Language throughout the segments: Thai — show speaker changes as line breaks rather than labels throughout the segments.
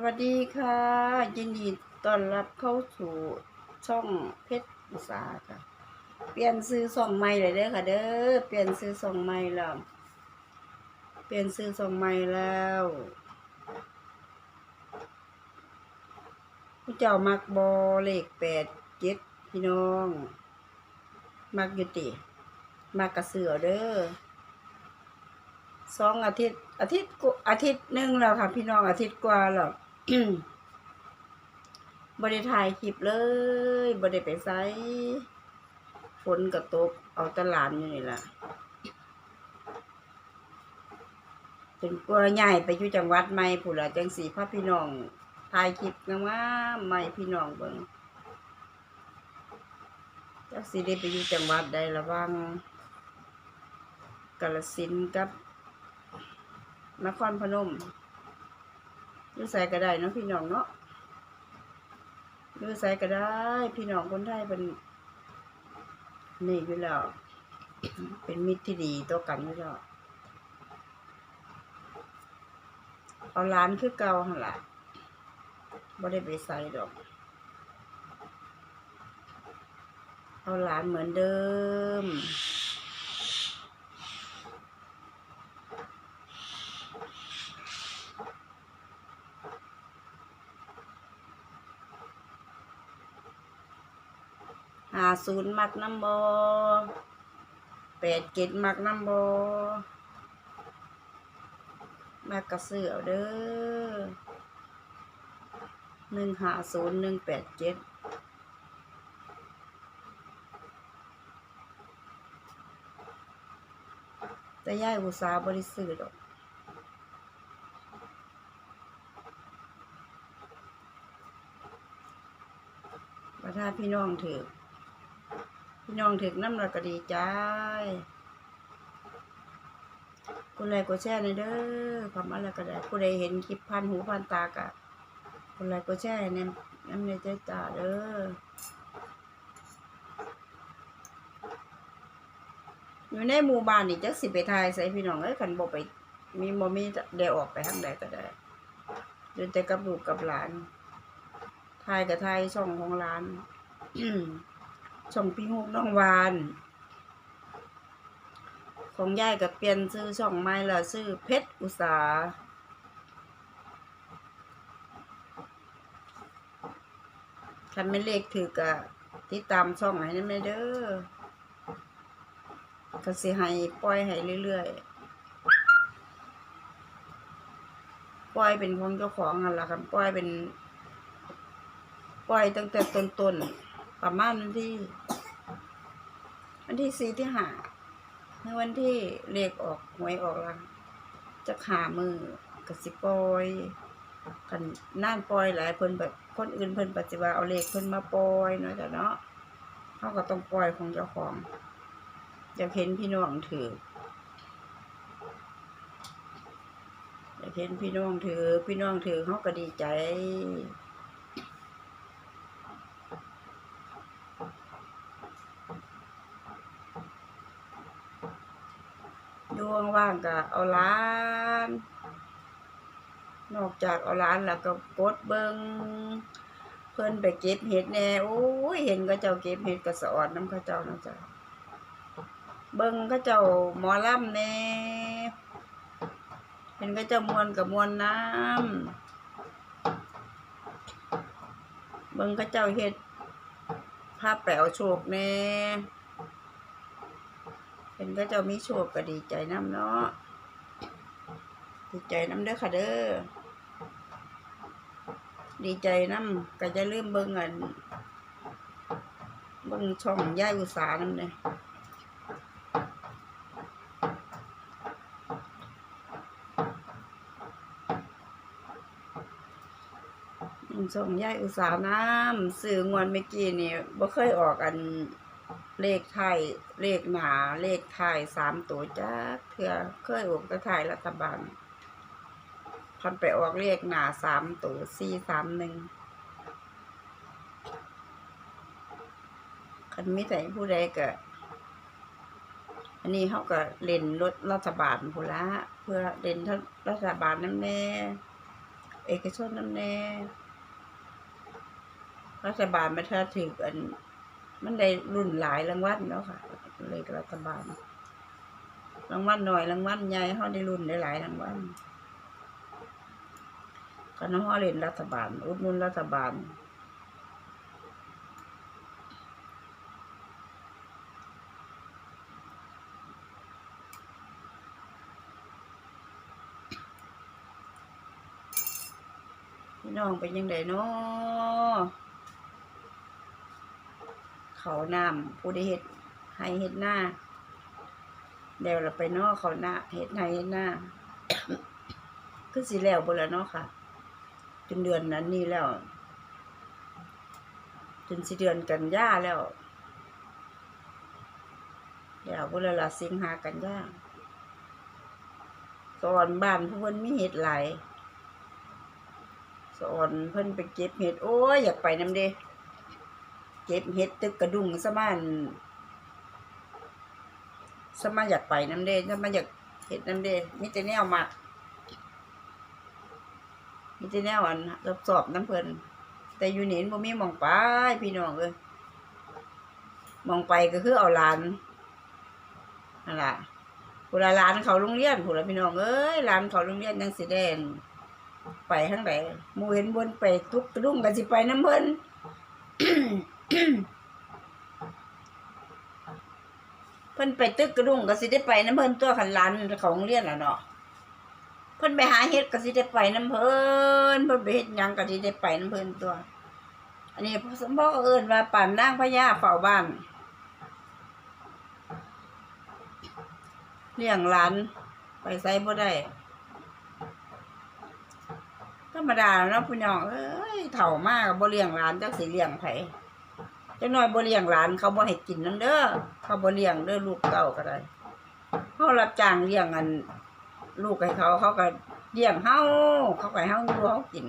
วัสดีค่ะยินดีต้อนรับเข้าสู่ช่องเพชรอุตสาค่ะ เปลี่ยนซื้อส่องใหม่เลยเด้อค่ะเด้อเปลี่ยนซื้อส่องใหม่แล้วเปลี่ยนซื้อส่องใหม่แล้วผู้เจ้ามักบอเลขแปดเจ็ดพี่น้อง มักยู่ติมักกระเสือเด้อสองอาทิตย์อาทิตย์กุอาทิตย์หนึ่งแล้วค่ะ พี่น้องอาทิตย์กว่าแล้ว บริถ่ายคลิปเลยบริไปไซฝนก็ตกเอาตลานอยู่นี่ล่ะถึงกลัวใหญ่ไปอยู่จังหวัดใหม่ผู้ละจังสีพระพี่น้องถ่ายคลิปงามๆใหม่พี่น้องเบิ่งจักสีได้ไปอยู่จังหวัดใดระว่างกาฬสินกับ นครพนมอ ยูใส่ก็ได้เนาะพี่น้องเนาะอยู่ใส่ก็ได้ พี่น้องคนไทยเป็นนี่อยู่แล้วเป็นมิตรที่ดีต่อกันอยู่แล้วเอาร้านคือเก่าหั่นล่ะบ่ได้ไปใส่ดอก เอาหลานเหมือนเดิม ศูนย์มักน้ำบอแปดเจ็ดมักน้ำบอมักกระเสือเด้อหนึ่งหาศูนย์หนึ่งแปดเจ็ดแต่ย่ายอุตสาหบริสุทธิ์ดอกว่าถ้าพี่น้องถือ พี่น้องถึงน้ำเราก็ดีใจคุณไรก็แช่ในเด้อความอะไรก็ได้ผู้ใดเห็นคลิปพันหูพันตากะคุณไรก็แช่ในน้ำในใจตาเด้ออยู่ในหมู่บ้านนี่จักสิไปทายใส่พี่น้องเอ้ยคันบ่ไป มีบ่มีได้ออกไปทางใดก็ได้เดินแต่กับลูกกับหลานทายกับทายช่องของหลาน ช่องพี่ฮุกน้องวาน ของยายกับเปลี่ยนชื่อช่องใหม่ละชื่อเพชรอุสาคันไม่เลขถือกะติดตามช่องให้นั่นไหมเด้อก็สิให้ปล่อยให้เรื่อยๆ ปล่อยเป็นของเจ้าของนั่นละครับปล่อยเป็น ปล่อยตั้งแต่ต้นๆ ประมาณวันที่ วันที่สี่ที่หาในวันที่เลขออกหวยออกละจะขามือกสิปอยกันน่านปอยหลายเพิ่นแบบคนอื่นเพิ่นปฏิบัติเอาเลขเพิ่นมาปอยเนาะจ้ะเนาะเขาก็ต้องปล่อยของเจ้าของอยากเห็นพี่น้องถืออยากเห็นพี่น้องถือ พี่น้องถือเขาก็ดีใจ ดวงว่างก็เอาล้านนอกจากเอาล้านแล้วก็กดเบิงเพิ่นไปเก็บเห็ดแน่โอ้ยเห็นก็เจ้าเก็บเห็ดกระสอดน้ำข้าเจ้านะจ๊ะเบิงก็เจ้าหมอล่ำแน่เห็นก็เจ้ามวนกับมวนน้ำเบิงก็เจ้าเห็ดผ้าแป๋วโชกแน่ เห็นก็จะมีโชคก็ดีใจน้ำเนาะดีใจน้ำเด้อค่ะเด้อดีใจน้ำก็จะลืมเบิ่งอันเบิ่งช่องย่ายอุตสาหน้ำเลยเบ่งช่องย่ายอุตสาหน้ำสื่องวนเมื่อกี้นี่บ่เคยออกอัน เลขไทยเลขหนาเลขไทยสามตัวจ้าเถื่อเคยออกกระทายรัฐบาลพันไปออกเลขหนาสามตัวสี่สามหนึ่งคันมิแต่ผู้ใดก็อันนี้เขาก็เล่นรถรัฐบาลพูละเพื่อเล่นรัฐบาลนั่แน่ เอกชนน้ำแน่รัฐบาลมาถ้าถืออัน มันได้รุ่นหลายรางวัลเนาะค่ะ เลยรัฐบาลรางวัลหน่อยรางวัลใหญ่เขาได้รุ่นได้หลายรางวัลก็น้องเขาเล่นรัฐบาล อุดหนุนรัฐบาลพี่น้องเป็นยังไงเนาะ เขาน้ำผู้ได้เฮ็ดให้เฮ็ดหน้าเดี๋ยวเราไปนอกเขาหน้าเฮ็ดให้เฮ็ดหน้าคือสิแล้วบ่แล้วเนาะค่ะ จนเดือนนั้นนี่แล้ว จนสิเดือนกันยาแล้วเดี๋ยวบ่แล้วล่ะสิงหากันยาตอนบ้านเพิ่นมีเฮ็ดไหลสอนเพิ่อนไปเก็บเห็ด โอ้ยอยากไปน้ำเด้ เก็บเห็ดตึกกระดุงสมานสมาอยากไปน้ำเด้สมาอยากเห็ดน้ำเด้มีแต่แนวมักมีแต่แนวอันสอบน้ำเพลินแต่อยู่นี่บ่มีมองไปพี่น้องเอ้ยมองไปก็คือเอาหลานนั่นล่ะผู้ละหลานเขาโรงเรียนผู้ละพี่น้องเอ้ยหลานเขาโรงเรียนจังสิแดนไปทางไหนมูเห็นบนไปทุกกระดุ้งกันสิไปน้ำเพลิน เพิ่นไปตึกกระดุงก็สิได้ไปน้ำเพิ่นตัวขันลันของเรียนล่ะเนาะเพิ่นไปหาเฮ็ดก็สิได้ไปน้ำเพิ่นเพิ่นไปเฮ็ดหยังก็สิได้ไปน้ำเพิ่นตัว อันนี้พ่อสมพ่อเอิ้นว่าป่านนางพญาเฝ้าบ้านเลี้ยงหลานไปไสบ่ได้ธรรมดาเนาะพี่น้องเอ้ยเฒ่ามากบ่เลี้ยงหลานจักสิเลี้ยงไผ จักหน่อยบ่เลี้ยงหลานเขาบ่ให้กินนํเด้อเขาบ่เลี้ยงเด้อลูกเต้าก็ได้เฮารับจ้างเลี้ยงอัน ลูกให้เขาเขาก็เลี้ยงเฮาเขาก็ให้เฮาอยู่เฮากิน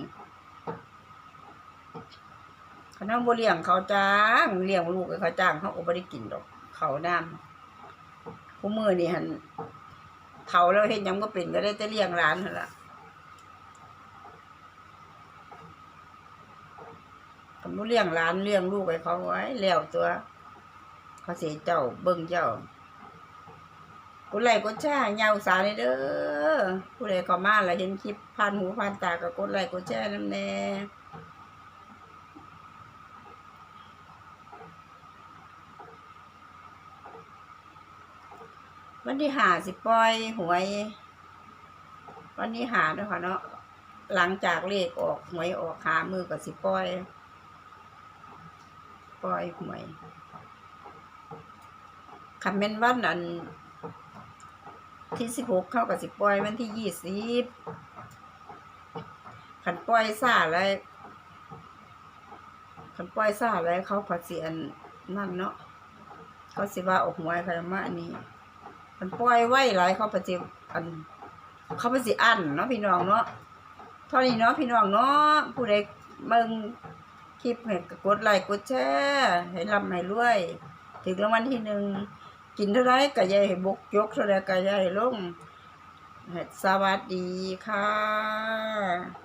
คันเฮาบ่เลี้ยงเขาจ้างเลี้ยงลูกให้เขาจ้างเขาก็บ่ได้กินดอกเขาน้ำผู้มือนี่หั่นเฒ่าแล้วเฮ็ดหยังบ่เป็นก็ได้แต่เลี้ยงหลานนั่นล่ะ ผมบ่เลี้ยงหลานเลี้ยงลูกให้เขาไว้แล้วตัว เขาเสียเจ้าเบิ่งเจ้ากูไลค์กดแชร์ยาวสาเลยเด้อผู้ใดเขามาแล้วเห็นคลิปผ่านหูผ่านตาก็กดไลค์กดแชร์นำแน่วันที่หาสิปล่อยหวย วันนี้หาเนาะค่ะเนาะหลังจากเลขออกหวยออกหามือก็สิปล่อย ปล่อยหวยคันแม่นวันอันที่สิบหกเข้ากับสิบปล่อยวันที่ยี่สิบขันปล่อยซาแล้วขันปล่อยซาแล้วเขาผัดเสียนนั่นเนาะเขาสิว่าออกหวยใครมาอันนี้ขันปล่อยไว้หลายเขาผัดสิอัน เขาผัดสิอันเนาะพี่น้องเนาะเท่านี้เนาะพี่น้องเนาะผู้ใดเบิ่ง คลิปให้กดไลค์กดแชร์ให้ร่ำให้รวย ถึงรางวัลที่หนึ่งกินเท่าไรก็อยาให้บกยกเท่าไรก็อยาให้ลงสวัสดีค่ะ